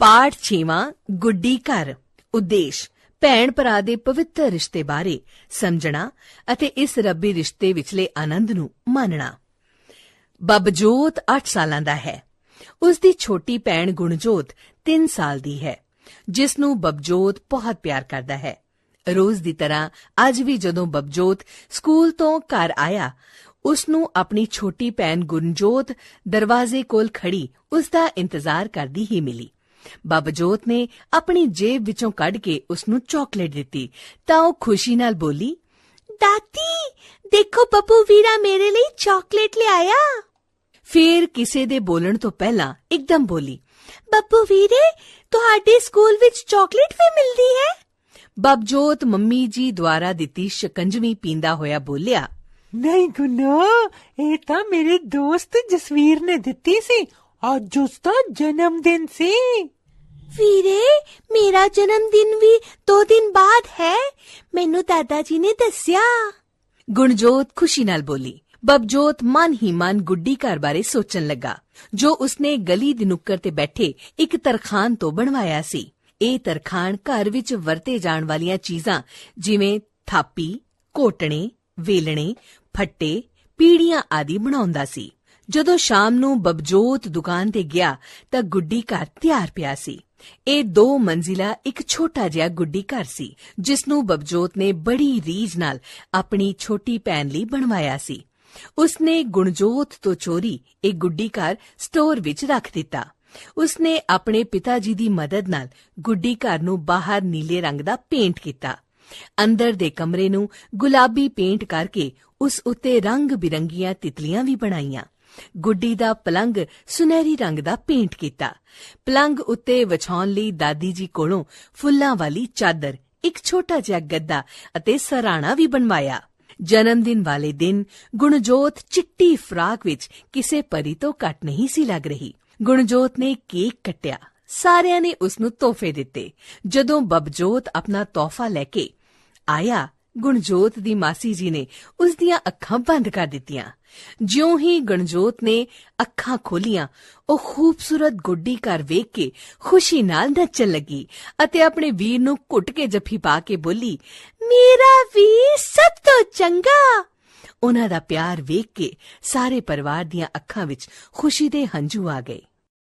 ਪਾਠ 6ਵਾਂ ਗੁੱਡੀ ਘਰ। ਉਦੇਸ਼, ਭੈਣ ਭਰਾ ਦੇ ਪਵਿੱਤਰ ਰਿਸ਼ਤੇ ਬਾਰੇ ਸਮਝਣਾ ਅਤੇ ਇਸ ਰੱਬੀ ਰਿਸ਼ਤੇ ਵਿਚਲੇ ਆਨੰਦ ਨੂੰ ਮਾਣਨਾ ਬਬਜੋਤ 8 ਸਾਲਾਂ ਦਾ ਹੈ। ਉਸ ਦੀ ਛੋਟੀ ਭੈਣ ਗੁਣਜੋਤ 3 ਸਾਲ ਦੀ ਹੈ, ਜਿਸ ਨੂੰ ਬਬਜੋਤ ਬਹੁਤ ਪਿਆਰ ਕਰਦਾ ਹੈ। ਰੋਜ਼ ਦੀ ਤਰ੍ਹਾਂ ਅੱਜ ਵੀ ਜਦੋਂ ਬਬਜੋਤ ਸਕੂਲ ਤੋਂ ਘਰ ਆਇਆ ਉਸ ਨੂੰ ਆਪਣੀ ਛੋਟੀ ਭੈਣ ਗੁਣਜੋਤ ਦਰਵਾਜ਼ੇ ਕੋਲ ਖੜੀ ਉਸ ਦਾ ਇੰਤਜ਼ਾਰ ਕਰਦੀ ਹੀ ਮਿਲੀ। ਬਬਜੋਤ ਨੇ ਆਪਣੀ ਜੇਬ ਵਿੱਚੋਂ ਕੱਢ ਕੇ ਉਸ ਨੂੰ ਚਾਕਲੇਟ ਦਿੱਤੀ। ਤਾਂ ਉਹ ਖੁਸ਼ੀ ਨਾਲ ਬੋਲੀ ਦਾਦੀ ਦੇਖੋ ਬੱਬੂ ਵੀਰਾ ਮੇਰੇ ਲਈ ਚਾਕਲੇਟ ਲਿਆਇਆ। ਫਿਰ ਕਿਸੇ ਦੇ ਬੋਲਣ ਤੋਂ ਪਹਿਲਾਂ ਇੱਕਦਮ ਬੋਲੀ, ਬੱਬੂ ਵੀਰੇ, ਤੁਹਾਡੇ ਸਕੂਲ ਵਿੱਚ ਚਾਕਲੇਟ ਵੀ ਮਿਲਦੀ ਹੈ? ਬਬਜੋਤ ਮੰਮੀ ਜੀ ਦੁਆਰਾ ਦਿੱਤੀ ਸ਼ਿਕੰਜਵੀ ਪੀਂਦਾ ਹੋਇਆ ਬੋਲਿਆ, ਨਹੀਂ ਗੁਨਾ, ਇਹ ਤਾਂ ਮੇਰੇ ਦੋਸਤ ਜਸਵੀਰ ਨੇ ਦਿੱਤੀ ਸੀ। ਅੱਜ ਉਸ ਦਾ ਜਨਮ ਦਿਨ ਸੀ। ਵੀਰੇ, ਮੇਰਾ ਜਨਮ ਦਿਨ ਵੀ 2 ਦਿਨ ਬਾਅਦ ਹੈ। ਮੈਨੂੰ ਦਾਦਾ ਜੀ ਨੇ ਦੱਸਿਆ। ਗੁਣਜੋਤ ਖੁਸ਼ੀ ਨਾਲ ਬੋਲੀ। ਬਬਜੋਤ ਮਨ ਹੀ ਮਨ ਗੁੱਡੀ ਘਰ ਬਾਰੇ ਸੋਚਣ ਲੱਗਾ। ਜੋ ਉਸਨੇ ਗਲੀ ਦੀ ਨੁੱਕਰ ਤੇ ਬੈਠੇ ਇੱਕ ਤਰਖਾਨ ਤੋਂ ਬਣਵਾਇਆ ਸੀ। ਇਹ ਤਰਖਾਨ ਘਰ ਵਿੱਚ ਵਰਤੇ ਜਾਣ ਵਾਲੀਆਂ ਚੀਜ਼ਾਂ ਜਿਵੇਂ ਥਾਪੀ ਕੋਟਣੇ ਵੇਲਣੇ, ਫੱਟੇ, ਪੀੜੀਆਂ ਆਦਿ ਬਣਾਉਂਦਾ ਸੀ। ਜਦੋਂ ਸ਼ਾਮ ਨੂੰ ਬਬਜੋਤ ਦੁਕਾਨ ਤੇ ਗਿਆ ਤਾਂ ਗੁੱਡੀ ਘਰ ਤਿਆਰ ਪਿਆ ਸੀ। ਇਹ ਦੋ ਮੰਜ਼ਿਲਾ ਇੱਕ ਛੋਟਾ ਜਿਹਾ ਗੁੱਡੀ ਘਰ ਸੀ ਜਿਸ ਨੂੰ ਬਬਜੋਤ ਨੇ ਬੜੀ ਰੀਝ ਨਾਲ ਆਪਣੀ ਛੋਟੀ ਭੈਣ ਲਈ ਬਣਵਾਇਆ ਸੀ। ਉਸਨੇ ਗੁਣਜੋਤ ਤੋਂ ਚੋਰੀ ਇਹ ਗੁੱਡੀ ਘਰ ਸਟੋਰ ਵਿੱਚ ਰੱਖ ਦਿੱਤਾ। ਉਸਨੇ ਆਪਣੇ ਪਿਤਾ ਜੀ ਦੀ ਮਦਦ ਨਾਲ ਗੁੱਡੀ ਘਰ ਨੂੰ ਬਾਹਰ ਨੀਲੇ ਰੰਗ ਦਾ ਪੇਂਟ ਕੀਤਾ। ਅੰਦਰ ਦੇ ਕਮਰੇ ਨੂੰ ਗੁਲਾਬੀ ਪੇਂਟ ਕਰਕੇ ਉਸ ਉੱਤੇ ਰੰਗ ਬਿਰੰਗੀਆਂ ਤਿਤਲੀਆਂ ਵੀ ਬਣਾਈਆਂ। ਗੁੱਡੀ ਦਾ ਪਲੰਗ ਸੁਨਹਿਰੀ ਰੰਗ ਦਾ ਪੇਂਟ ਕੀਤਾ। ਪਲੰਗ ਉੱਤੇ ਵਿਛਾਉਣ ਲਈ ਦਾਦੀ ਜੀ ਕੋਲੋਂ ਫੁੱਲਾਂ ਵਾਲੀ ਚਾਦਰ, ਇੱਕ ਛੋਟਾ ਜਿਹਾ ਗੱਦਾ ਅਤੇ ਸਰਾਣਾ ਵੀ ਬਣਵਾਇਆ। ਜਨਮ ਦਿਨ ਵਾਲੇ ਦਿਨ ਗੁਣਜੋਤ ਚਿੱਟੀ ਫਰਾਕ ਵਿੱਚ ਕਿਸੇ ਪਰੀ ਤੋਂ ਘੱਟ ਨਹੀਂ ਸੀ ਲੱਗ ਰਹੀ। ਗੁਣਜੋਤ ਨੇ ਕੇਕ ਕੱਟਿਆ। ਸਾਰਿਆਂ ਨੇ ਉਸ ਨੂੰ ਤੋਹਫੇ ਦਿੱਤੇ। ਜਦੋਂ ਬਬਜੋਤ ਆਪਣਾ ਤੋਹਫਾ ਲੈ ਕੇ ਆਇਆ ਗੁਣਜੋਤ ਦੀ ਮਾਸੀ ਜੀ ਨੇ ਉਸ ਦੀਆਂ ਅੱਖਾਂ ਬੰਦ ਕਰ ਦਿੱਤੀਆਂ। ਜਿਉਂ ਹੀ ਗੁਣਜੋਤ ਨੇ ਅੱਖਾਂ ਖੋਲੀਆਂ, ਉਹ ਖੂਬਸੂਰਤ ਗੁੱਡੀ ਘਰ ਵੇਖ ਕੇ ਖੁਸ਼ੀ ਨਾਲ ਨੱਚਣ ਲੱਗੀ ਅਤੇ ਆਪਣੇ ਵੀਰ ਨੂੰ ਘੁੱਟ ਕੇ ਜੱਫੀ ਪਾ ਕੇ ਬੋਲੀ, ਮੇਰਾ ਵੀਰ ਸਭ ਤੋਂ ਚੰਗਾ! ਉਹਨਾਂ ਦਾ ਪਿਆਰ ਵੇਖ ਕੇ ਸਾਰੇ ਪਰਿਵਾਰ ਦੀਆਂ ਅੱਖਾਂ ਵਿੱਚ ਖੁਸ਼ੀ ਦੇ ਹੰਝੂ ਆ ਗਏ।